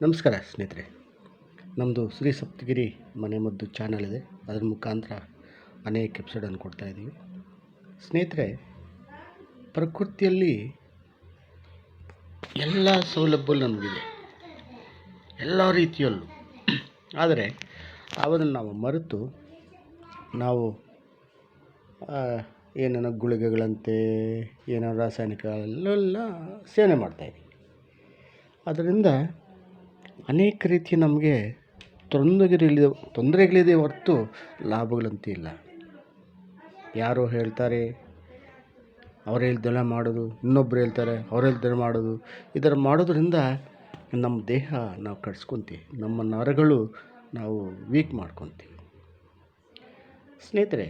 ನಮಸ್ಕಾರ ಸ್ನೇಹಿತರೆ. ನಮ್ಮದು ಶ್ರೀ ಸಪ್ತಗಿರಿ ಮನೆ ಮದ್ದು ಚಾನಲ್ ಇದೆ. ಅದರ ಮುಖಾಂತರ ಅನೇಕ ಎಪಿಸೋಡನ್ನು ಕೊಡ್ತಾ ಇದ್ದೀವಿ ಸ್ನೇಹಿತರೆ, ಪ್ರಕೃತಿಯಲ್ಲಿ ಎಲ್ಲ ಸೌಲಭ್ಯ ನಮಗಿದೆ. ಎಲ್ಲ ರೀತಿಯಲ್ಲೂ. ಆದರೆ ಅವನ್ನು ನಾವು ಮರೆತು ನಾವು ಏನೇನೋ ಗುಳಿಗೆಗಳಂತೆ ಏನೋ ರಾಸಾಯನಿಕಗಳೆಲ್ಲ ಸೇವನೆ ಮಾಡ್ತಾಯಿದ್ದೀವಿ ಅದರಿಂದ ಅನೇಕ ರೀತಿ ನಮಗೆ ತೊಂದರೆಗಳಿದೆ ತೊಂದರೆಗಳಿದೆ ಹೊರತು ಲಾಭಗಳಂತೂ ಇಲ್ಲ. ಯಾರೋ ಹೇಳ್ತಾರೆ, ಅವ್ರು ಹೇಳ್ದೆಲ್ಲ ಮಾಡೋದು, ಇನ್ನೊಬ್ರು ಹೇಳ್ತಾರೆ, ಅವ್ರು ಹೇಳ್ದೆಲ್ಲ ಮಾಡೋದು. ಈ ಥರ ಮಾಡೋದ್ರಿಂದ ನಮ್ಮ ದೇಹ ನಾವು ಕಟ್ಸ್ಕೊತೀವಿ, ನಮ್ಮ ನರಗಳು ನಾವು ವೀಕ್ ಮಾಡ್ಕೊತೀವಿ. ಸ್ನೇಹಿತರೆ,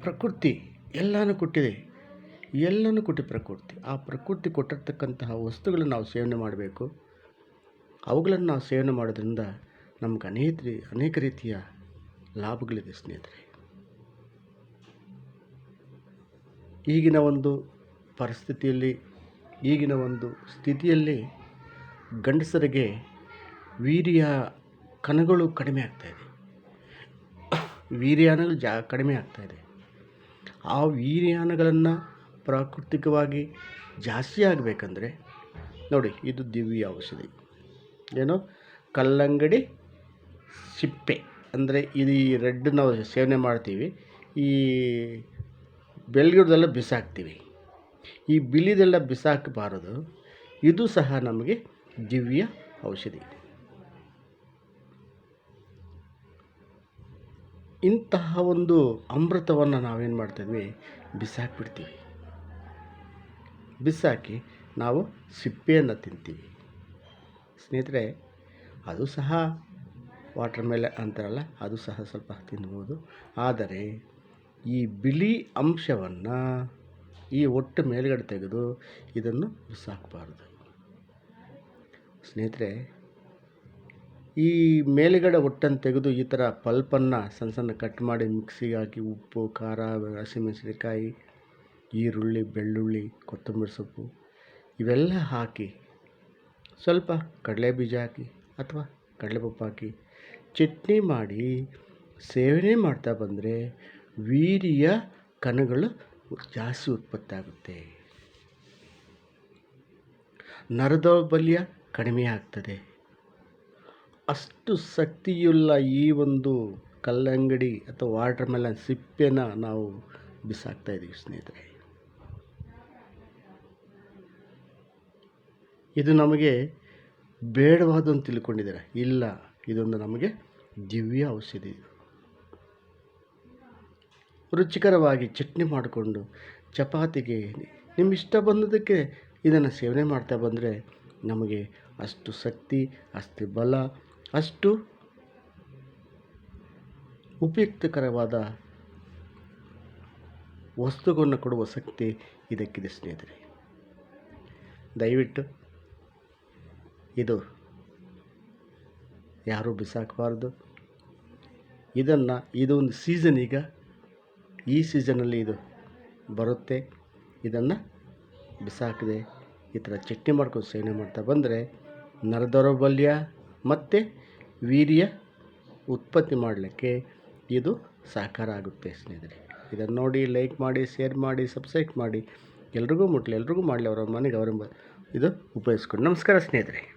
ಪ್ರಕೃತಿ ಎಲ್ಲನೂ ಕೊಟ್ಟಿದೆ ಎಲ್ಲನೂ ಕೊಟ್ಟಿದೆ ಪ್ರಕೃತಿ. ಆ ಪ್ರಕೃತಿ ಕೊಟ್ಟಿರ್ತಕ್ಕಂತಹ ವಸ್ತುಗಳನ್ನು ನಾವು ಸೇವನೆ ಮಾಡಬೇಕು. ಅವುಗಳನ್ನು ನಾವು ಸೇವನೆ ಮಾಡೋದ್ರಿಂದ ನಮ್ಗೆ ಅನೇಕ ರೀ, ಅನೇಕ ರೀತಿಯ ಲಾಭಗಳಿದೆ ಸ್ನೇಹಿತರೆ. ಈಗಿನ ಒಂದು ಪರಿಸ್ಥಿತಿಯಲ್ಲಿ, ಈಗಿನ ಒಂದು ಸ್ಥಿತಿಯಲ್ಲಿ ಗಂಡಸರಿಗೆ ವೀರ್ಯ ಕಣಗಳು ಕಡಿಮೆ ಆಗ್ತಾಯಿದೆ ವೀರ್ಯಾನಗಳು ಜಾ, ಕಡಿಮೆ ಆಗ್ತಾಯಿದೆ ಆ ವೀರ್ಯಾನಗಳನ್ನು ಪ್ರಾಕೃತಿಕವಾಗಿ ಜಾಸ್ತಿ ಆಗಬೇಕಂದ್ರೆ, ನೋಡಿ, ಇದು ದಿವ್ಯ ಔಷಧಿ. ಏನು? ಕಲ್ಲಂಗಡಿ ಸಿಪ್ಪೆ. ಅಂದರೆ ಇದು ಈ ರೆಡ್ ನಾವು ಸೇವನೆ ಮಾಡ್ತೀವಿ. ಈ ಬೆಳ್ಗಿಡ್ದೆಲ್ಲ ಬಿಸಾಕ್ತೀವಿ. ಈ ಬಿಳಿದೆಲ್ಲ ಬಿಸಾಕಬಾರದು. ಇದು ಸಹ ನಮಗೆ ದಿವ್ಯ ಔಷಧಿ. ಇಂತಹ ಒಂದು ಅಮೃತವನ್ನು ನಾವೇನು ಮಾಡ್ತಿದ್ವಿ? ಬಿಸಾಕಿಬಿಡ್ತೀವಿ. ಬಿಸಾಕಿ ನಾವು ಸಿಪ್ಪೆಯನ್ನು ತಿಂತೀವಿ. ಸ್ನೇಹಿತರೆ, ಅದು ಸಹ ವಾಟರ್ ಮೇಲೆ ಅಂತಾರಲ್ಲ, ಅದು ಸಹ ಸ್ವಲ್ಪ ತಿನ್ಬೋದು. ಆದರೆ, ಈ ಬಿಳಿ ಅಂಶವನ್ನು ಈ ಒಟ್ಟು ಮೇಲುಗಡೆ ತೆಗೆದು ಇದನ್ನು ಬಿಸಾಕಬಾರ್ದು. ಸ್ನೇಹಿತರೆ, ಈ ಮೇಲುಗಡೆ ಒಟ್ಟನ್ನು ತೆಗೆದು ಈ ಥರ ಪಲ್ಪನ್ನು ಸಣ್ಣ ಸಣ್ಣ ಕಟ್ ಮಾಡಿ ಮಿಕ್ಸಿಗೆ ಹಾಕಿ ಉಪ್ಪು, ಖಾರ, ಹಸಿಮೆಣಸಿನಕಾಯಿ, ಈರುಳ್ಳಿ, ಬೆಳ್ಳುಳ್ಳಿ, ಕೊತ್ತಂಬರಿ ಸೊಪ್ಪು, ಇವೆಲ್ಲ ಹಾಕಿ ಸ್ವಲ್ಪ ಕಡಲೆ ಬೀಜ ಹಾಕಿ ಅಥವಾ ಕಡಲೆ ಕಡಲೆಪಪ್ಪು ಹಾಕಿ ಚಟ್ನಿ ಮಾಡಿ ಸೇವನೆ ಮಾಡ್ತಾ ಬಂದರೆ ವೀರ್ಯ ಕಣಗಳು ಜಾಸ್ತಿ ಉತ್ಪತ್ತಾಗುತ್ತೆ. ನರದೌರ್ಬಲ್ಯ ಕಡಿಮೆ ಆಗ್ತದೆ. ಅಷ್ಟು ಶಕ್ತಿಯುಳ್ಳ ಈ ಒಂದು ಕಲ್ಲಂಗಡಿ ಅಥವಾ ವಾಟರ್ ಮೆಲನ್ ಸಿಪ್ಪೆನ ನಾವು ಬಿಸಾಕ್ತಾ ಇದ್ದೀವಿ ಸ್ನೇಹಿತರೆ. ಇದು ನಮಗೆ ಬೇಡವಾದಂತ ತಿಳ್ಕೊಂಡಿದ್ದಾರೆ. ಇಲ್ಲ, ಇದೊಂದು ನಮಗೆ ದಿವ್ಯ ಔಷಧಿ. ರುಚಿಕರವಾಗಿ ಚಟ್ನಿ ಮಾಡಿಕೊಂಡು ಚಪಾತಿಗೆ ನಿಮ್ಮ ಇಷ್ಟ ಬಂದದಕ್ಕೆ ಇದನ್ನು ಸೇವನೆ ಮಾಡ್ತಾ ಬಂದರೆ ನಮಗೆ ಅಷ್ಟು ಶಕ್ತಿ, ಅಷ್ಟು ಬಲ, ಅಷ್ಟು ಉಪಯುಕ್ತಕರವಾದ ವಸ್ತುಗಳನ್ನು ಕೊಡುವ ಶಕ್ತಿ ಇದಕ್ಕಿದೆ ಸ್ನೇಹಿತರೆ. ದಯವಿಟ್ಟು ಇದು. ಯಾರೂ ಬಿಸಾಕಬಾರ್ದು. ಇದನ್ನು, ಇದೊಂದು ಸೀಸನ್ ಈಗ. ಈ ಸೀಸನಲ್ಲಿ ಇದು ಬರುತ್ತೆ. ಇದನ್ನು ಬಿಸಾಕದೆ. ಈ ಥರ ಚಟ್ನಿ ಮಾಡ್ಕೊಂಡು ಸೇವನೆ ಮಾಡ್ತಾ ಬಂದರೆ ನರದೌರ್ಬಲ್ಯ ಮತ್ತು ವೀರ್ಯ ಉತ್ಪತ್ತಿ ಮಾಡಲಿಕ್ಕೆ ಇದು ಸಹಕಾರ ಆಗುತ್ತೆ ಸ್ನೇಹಿತರೆ. ಇದನ್ನು ನೋಡಿ ಲೈಕ್ ಮಾಡಿ ಶೇರ್ ಮಾಡಿ ಸಬ್ಸ್ಕ್ರೈಬ್ ಮಾಡಿ. ಎಲ್ರಿಗೂ ಮುಟ್ಲಿ, ಎಲ್ರಿಗೂ ಮಾಡಲಿ, ಅವರ ಮನೆಗೆ ಅವರ ಇದು ಉಪಯೋಗಿಸ್ಕೊಂಡು. ನಮಸ್ಕಾರ ಸ್ನೇಹಿತರೆ.